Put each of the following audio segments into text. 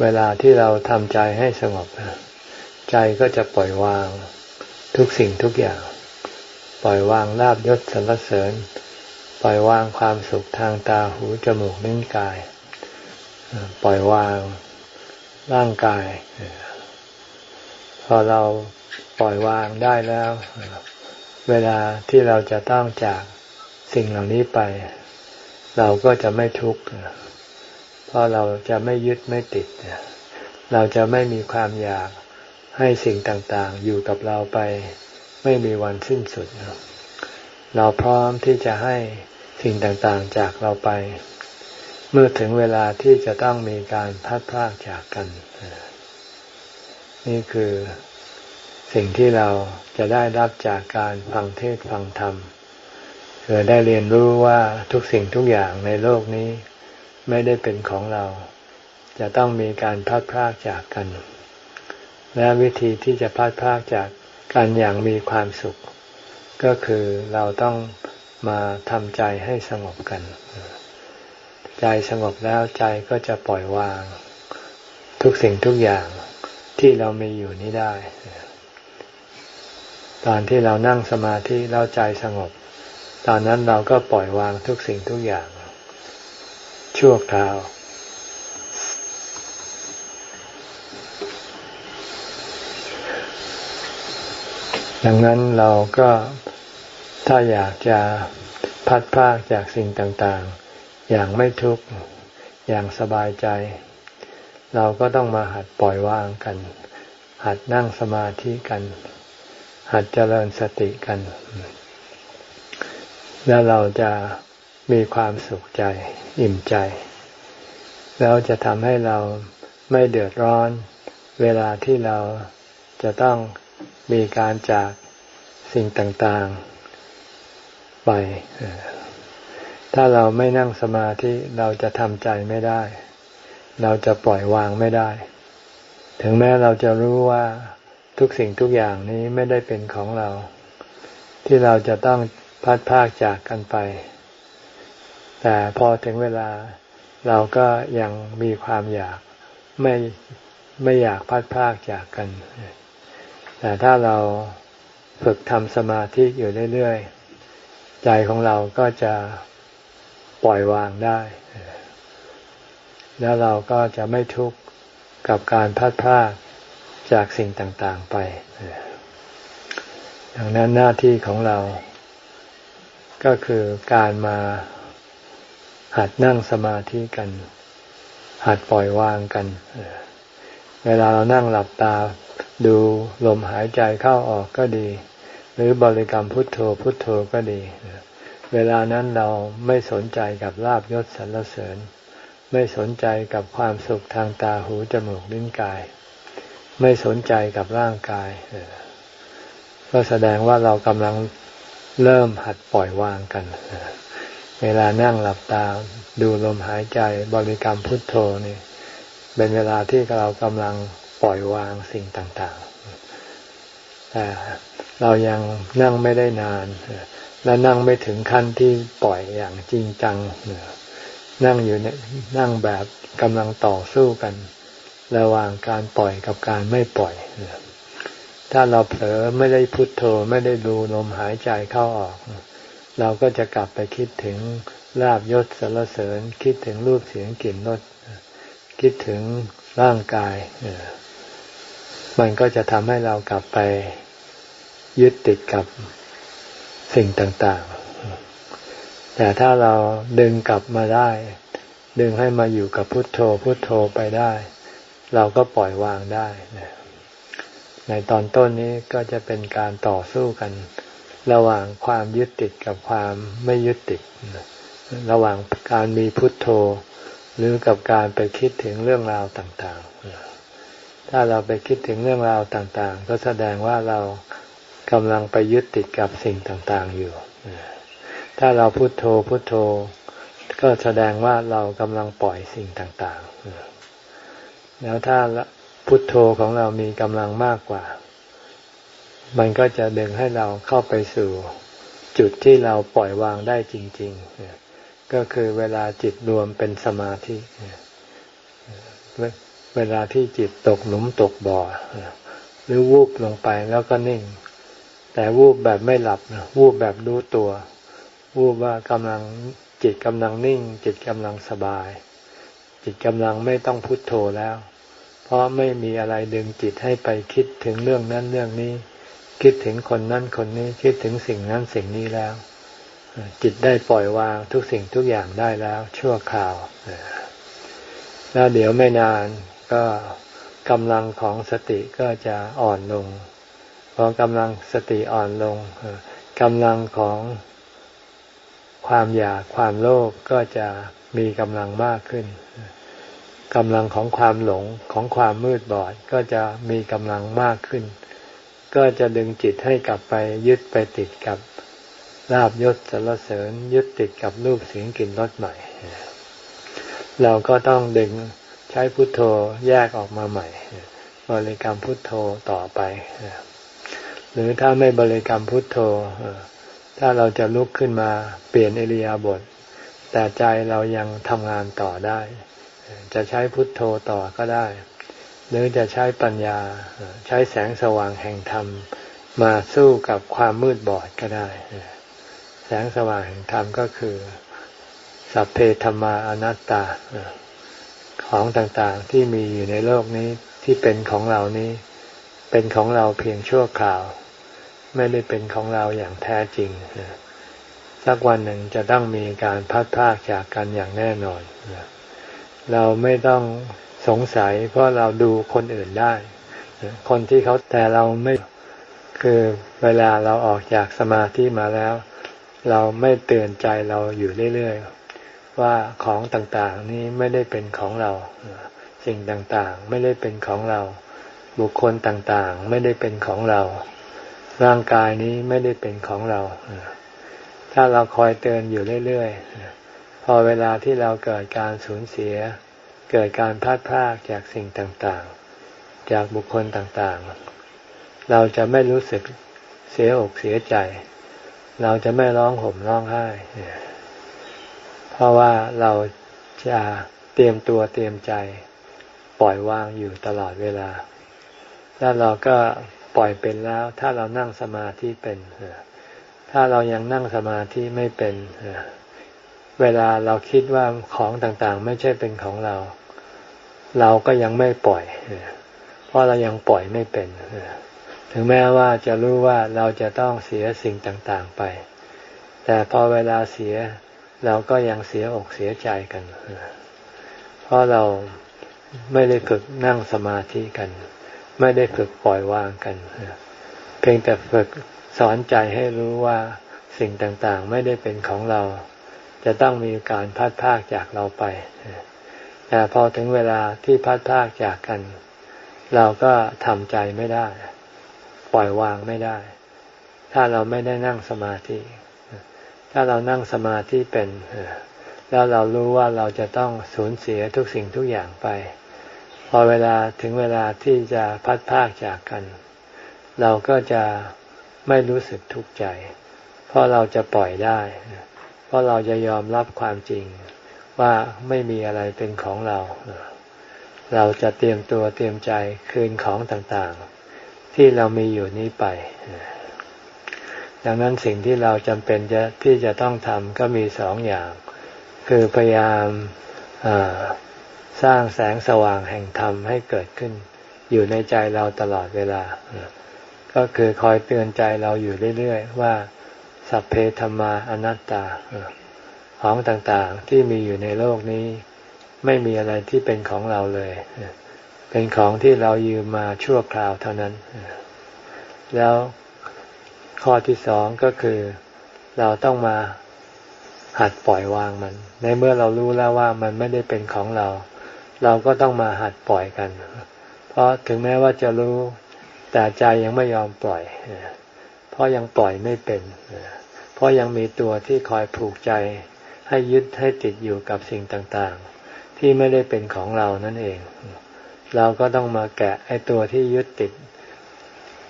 เวลาที่เราทำใจให้สงบ ใจก็จะปล่อยวางทุกสิ่งทุกอย่าง ปล่อยวางลาบยศสรรเสริญ ปล่อยวางความสุขทางตาหูจมูกลิ้นกาย ปล่อยวางร่างกาย พอเราปล่อยวางได้แล้ว เวลาที่เราจะต้องจากสิ่งเหล่านี้ไป เราก็จะไม่ทุกข์ เพราะเราจะไม่ยึดไม่ติด เราจะไม่มีความอยากให้สิ่งต่างๆ อยู่กับเราไป ไม่มีวันสิ้นสุด เราพร้อมที่จะให้สิ่งต่างๆจากเราไป เมื่อถึงเวลาที่จะต้องมีการพัดพากจากกัน นี่คือสิ่งที่เราจะได้รับจากการฟังเทศฟังธรรมคือได้เรียนรู้ว่าทุกสิ่งทุกอย่างในโลกนี้ ไม่ได้เป็นของเรา จะต้องมีการพัดพากจากกัน และวิธีที่จะพัดพากจากกันอย่างมีความสุข ก็คือเราต้องมาทำใจให้สงบกัน ใจสงบแล้วใจก็จะปล่อยวาง ทุกสิ่งทุกอย่างที่เรามีอยู่นี้ได้ ตอนที่เรานั่งสมาธิแล้วใจสงบ ตอนนั้นเราก็ปล่อยวางทุกสิ่งทุกอย่าง ชั่วคราว ดังนั้นเราก็ถ้าอยากจะพัดพากจากสิ่งต่างๆ อย่างไม่ทุกข์ อย่างสบายใจ เราก็ต้องมาหัดปล่อยวางกัน หัดนั่งสมาธิกัน หัดเจริญสติกัน แล้วเราจะ มีความสุขใจ อิ่มใจ แล้วจะทำให้เราไม่เดือดร้อน เวลาที่เราจะต้องมีการจากสิ่งต่างๆ ไป ถ้าเราไม่นั่งสมาธิเราจะทำใจไม่ได้ เราจะปล่อยวางไม่ได้ ถึงแม้เราจะรู้ว่าทุกสิ่งทุกอย่างนี้ไม่ได้เป็นของเรา ที่เราจะต้องพัดพากจากกันไป แต่พอถึงเวลาเราก็ยังมีความอยากไม่ไม่อยากพัดพากจากกัน แต่ถ้าเราฝึกทำสมาธิอยู่เรื่อยๆ ใจของเราก็จะปล่อยวางได้ แล้วเราก็จะไม่ทุกข์กับการพัดพากจากสิ่งต่างๆไป ดังนั้นหน้าที่ของเราก็คือการมา หัดนั่งสมาธิกัน หัดปล่อยวางกัน เวลาเรานั่งหลับตา ดูลมหายใจเข้าออกก็ดี หรือบริกรรมพุทโธพุทโธก็ดี เวลานั้นเราไม่สนใจกับลาบยศสรรเสริญ ไม่สนใจกับความสุขทางตาหูจมูกลิ้นกาย ไม่สนใจกับร่างกายก็แสดงว่าเรากำลังเริ่มหัดปล่อยวางกัน เวลานั่งหลับตาดูลมหายใจบริกรรมพุทโธนี่เป็นเวลาที่เรากำลังปล่อยวางสิ่งต่างๆ แต่เรายังนั่งไม่ได้นาน และนั่งไม่ถึงขั้นที่ปล่อยอย่างจริงจัง นั่งอยู่เนี่ยนั่งแบบกำลังต่อสู้กัน ระหว่างการปล่อยกับการไม่ปล่อย ถ้าเราเผลอไม่ได้พุทโธไม่ได้ดูลมหายใจเข้าออก เราก็จะกลับไปคิดถึงลาบยศสรรเสริญ คิดถึงรูปเสียงกลิ่นรสคิดถึงร่างกายมันก็จะทำให้เรากลับไปยึดติดกับสิ่งต่างๆ แต่ถ้าเราดึงกลับมาได้ ดึงให้มาอยู่กับพุทโธพุทโธไปได้ เราก็ปล่อยวางได้ ในตอนต้นนี้ก็จะเป็นการต่อสู้กัน ระหว่างความยึดติดกับความไม่ยึดติด ระหว่างการมีพุทโธ หรือกับการไปคิดถึงเรื่องราวต่างๆ ถ้าเราไปคิดถึงเรื่องราวต่างๆ ก็แสดงว่าเรากำลังไปยึดติดกับสิ่งต่างๆอยู่ ถ้าเราพุทโธพุทโธ ก็แสดงว่าเรากำลังปล่อยสิ่งต่างๆ แล้วถ้าพุทโธของเรามีกำลังมากกว่า มันก็จะดึงให้เราเข้าไปสู่จุดที่เราปล่อยวางได้จริง ๆ ก็คือเวลาจิตรวมเป็นสมาธิ เวลาที่จิตตกหลุมตกบ่อ หรือวูบลงไปแล้วก็นิ่ง แต่วูบแบบไม่หลับนะวูบแบบรู้ตัว วูบว่ากำลังจิตกำลังนิ่ง จิตกำลังสบาย จิตกำลังไม่ต้องพุโทโธแล้ว เพราะไม่มีอะไรดึงจิตให้ไปคิดถึงเรื่องนั้นเรื่องนี้ คิดถึงคนนั้นคนนี้คิดถึงสิ่งนั้นสิ่งนี้แล้ว จิตได้ปล่อยวางทุกสิ่งทุกอย่างได้แล้วชั่วคราวแล้วเดี๋ยวไม่นานก็กำลังของสติก็จะอ่อนลงพอกำลังสติอ่อนลงกำลังของความอยากความโลภกก็จะมีกำลังมากขึ้นกำลังของความหลงของความมืดบอดก็จะมีกำลังมากขึ้น ก็จะดึงจิตให้กลับไปยึดไปติดกับลาบยศสรรเสริญ ยึดติดกับรูปเสียงกลิ่นรสใหม่ เราก็ต้องดึงใช้พุทโธแยกออกมาใหม่ บริกรรมพุทโธต่อไปหรือถ้าไม่บริกรรมพุทโธถ้าเราจะลุกขึ้นมาเปลี่ยนเอริยาบทแต่ใจเรายังทำงานต่อได้ จะใช้พุทโธต่อก็ได้ หรือจะใช้ปัญญาใช้แสงสว่างแห่งธรรม มาสู้กับความมืดบอดก็ได้ แสงสว่างแห่งธรรมก็คือ สัพเพธรรมาอนัตตา ของต่างๆที่มีอยู่ในโลกนี้ที่เป็นของเรานี้ เป็นของเราเพียงชั่วคราว ไม่ได้เป็นของเราอย่างแท้จริงสักวันหนึ่งจะต้องมีการพัดพากจากกันอย่างแน่นอน เราไม่ต้อง สงสัยเพราะเราดูคนอื่นได้ คนที่เขาแต่เราไม่คือเวลาเราออกจากสมาธิมาแล้ว เราไม่เตือนใจเราอยู่เรื่อยๆว่าของต่างๆนี้ไม่ได้เป็นของเรา สิ่งต่างๆ ไม่ได้เป็นของเรา บุคคลต่างๆ ไม่ได้เป็นของเรา ร่างกายนี้ไม่ได้เป็นของเรา ถ้าเราคอยเตือนอยู่เรื่อยๆพอเวลาที่เราเกิดการสูญเสีย เกิดการพลาดพลาดจากสิ่งต่างๆ จากบุคคลต่างๆ เราจะไม่รู้สึกเสียอกเสียใจ เราจะไม่ร้องห่มร้องไห้ เพราะว่าเราจะเตรียมตัวเตรียมใจปล่อยวางอยู่ตลอดเวลา แล้วเราก็ปล่อยเป็นแล้ว ถ้าเรานั่งสมาธิเป็น ถ้าเรายังนั่งสมาธิไม่เป็น เวลาเราคิดว่าของต่างๆ ไม่ใช่เป็นของเรา เราก็ยังไม่ปล่อย เพราะเรายังปล่อยไม่เป็น ถึงแม้ว่าจะรู้ว่าเราจะต้องเสียสิ่งต่างๆไป แต่พอเวลาเสียเราก็ยังเสียอกเสียใจกัน เพราะเราไม่ได้ฝึกนั่งสมาธิกัน ไม่ได้ฝึกปล่อยวางกัน เพียงแต่ฝึกสอนใจให้รู้ว่าสิ่งต่างๆ ไม่ได้เป็นของเรา จะต้องมีการพัดพากจากเราไป แต่พอถึงเวลาที่พัดพากจากกัน เราก็ทำใจไม่ได้ ปล่อยวางไม่ได้ ถ้าเราไม่ได้นั่งสมาธิ ถ้าเรานั่งสมาธิเป็น แล้วเรารู้ว่าเราจะต้องสูญเสียทุกสิ่งทุกอย่างไป พอเวลาถึงเวลาที่จะพัดพากจากกัน เราก็จะไม่รู้สึกทุกข์ใจ เพราะเราจะปล่อยได้ เพราะเราจะยอมรับความจริง ว่าไม่มีอะไรเป็นของเรา เราจะเตรียมตัวเตรียมใจคืนของต่างๆ ที่เรามีอยู่นี้ไป ดังนั้นสิ่งที่เราจำเป็นจะที่จะต้องทำก็มีสองอย่าง คือพยายามสร้างแสงสว่างแห่งธรรมให้เกิดขึ้น อยู่ในใจเราตลอดเวลา ก็คือคอยเตือนใจเราอยู่เรื่อยๆว่า สัพเพธรรมาอนัตตา ของต่างๆที่มีอยู่ในโลกนี้ ไม่มีอะไรที่เป็นของเราเลย เป็นของที่เรายืมมาชั่วคราวเท่านั้น แล้วข้อที่สองก็คือ เราต้องมาหัดปล่อยวางมัน ในเมื่อเรารู้แล้วว่ามันไม่ได้เป็นของเรา เราก็ต้องมาหัดปล่อยกัน เพราะถึงแม้ว่าจะรู้แต่ใจยังไม่ยอมปล่อย เพราะยังปล่อยไม่เป็น เพราะยังมีตัวที่คอยผูกใจ ให้ยึดให้ติดอยู่กับสิ่งต่างๆ ที่ไม่ได้เป็นของเรานั่นเอง เราก็ต้องมาแกะไอ้ตัวที่ยึดติด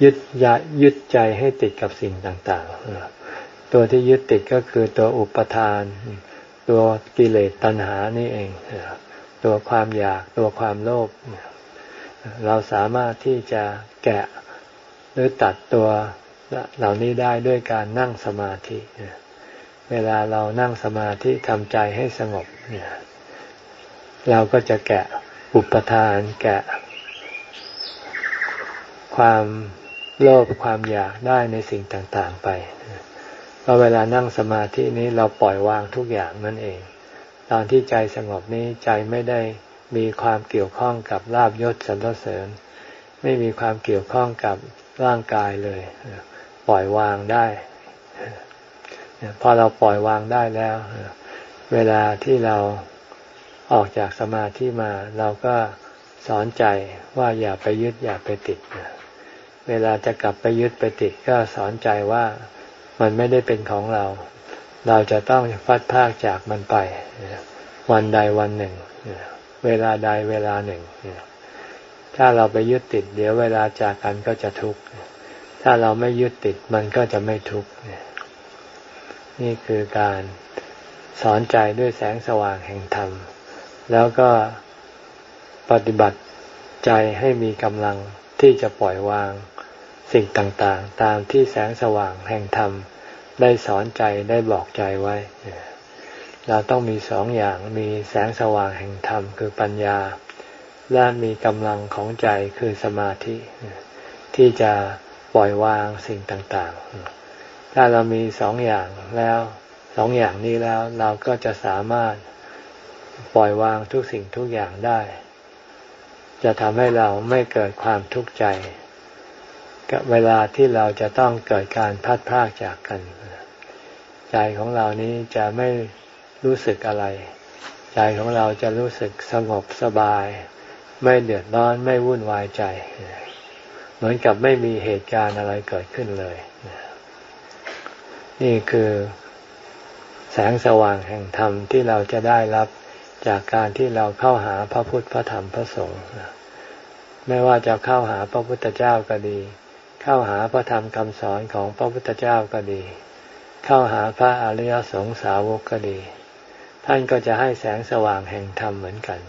ยึดยายึดใจให้ติดกับสิ่งต่างๆ ตัวที่ยึดติดก็คือตัวอุปทาน ตัวกิเลสตัณหานี่เองตตัวความอยากตัวความโลภเราสามารถที่จะแกะหรือตัดตัวเหล่านี้ได้ด้วยการนั่งสมาธิ เวลาเรานั่งสมาธิทำใจให้สงบเนี่ยเราก็จะแกะอุปทานแกะ ความโลภความอยากได้ในสิ่งต่างๆไปพอเวลานั่งสมาธินี้เราปล่อยวางทุกอย่างนั่นเอง ตอนที่ใจสงบนี้ใจไม่ได้มีความเกี่ยวข้องกับลาบยศสรรเสริญ ไม่มีความเกี่ยวข้องกับร่างกายเลย ปล่อยวางได้ พอเราปล่อยวางได้แล้ว เวลาที่เราออกจากสมาธิมา เราก็สอนใจว่าอย่าไปยึดอย่าไปติด เวลาจะกลับไปยึดไปติดก็สอนใจว่ามันไม่ได้เป็นของเรา เราจะต้องฟัดพากจากมันไป วันใดวันหนึ่ง เวลาใดเวลาหนึ่ง ถ้าเราไปยึดติด เดี๋ยวเวลาจากกันก็จะทุกข์ ถ้าเราไม่ยึดติดมันก็จะไม่ทุกข์นี่ นี่คือการสอนใจด้วยแสงสว่างแห่งธรรม แล้วก็ปฏิบัติใจให้มีกำลังที่จะปล่อยวางสิ่งต่างๆ ตามที่แสงสว่างแห่งธรรม ได้สอนใจได้บอกใจไว้ เราต้องมีสองอย่างมีแสงสว่างแห่งธรรมคือปัญญา และมีกำลังของใจคือสมาธิ ที่จะปล่อยวางสิ่งต่างๆ ถ้าเรามีสองอย่างแล้วสองอย่างนี้แล้วเราก็จะสามารถปล่อยวางทุกสิ่งทุกอย่างได้ จะทำให้เราไม่เกิดความทุกข์ใจ กับเวลาที่เราจะต้องเกิดการพัดพรากจากกัน ใจของเรานี้จะไม่รู้สึกอะไร ใจของเราจะรู้สึกสงบสบาย ไม่เดือดร้อนไม่วุ่นวายใจ เหมือนกับไม่มีเหตุการณ์อะไรเกิดขึ้นเลย นี่คือแสงสว่างแห่งธรรมที่เราจะได้รับจากการที่เราเข้าหาพระพุทธพระธรรมพระสงฆ์ไม่ว่าจะเข้าหาพระพุทธเจ้าก็ดี เข้าหาพระธรรมคำสอนของพระพุทธเจ้าก็ดี เข้าหาพระอริยสงสาวกก็ดี ท่านก็จะให้แสงสว่างแห่งธรรมเหมือนกัน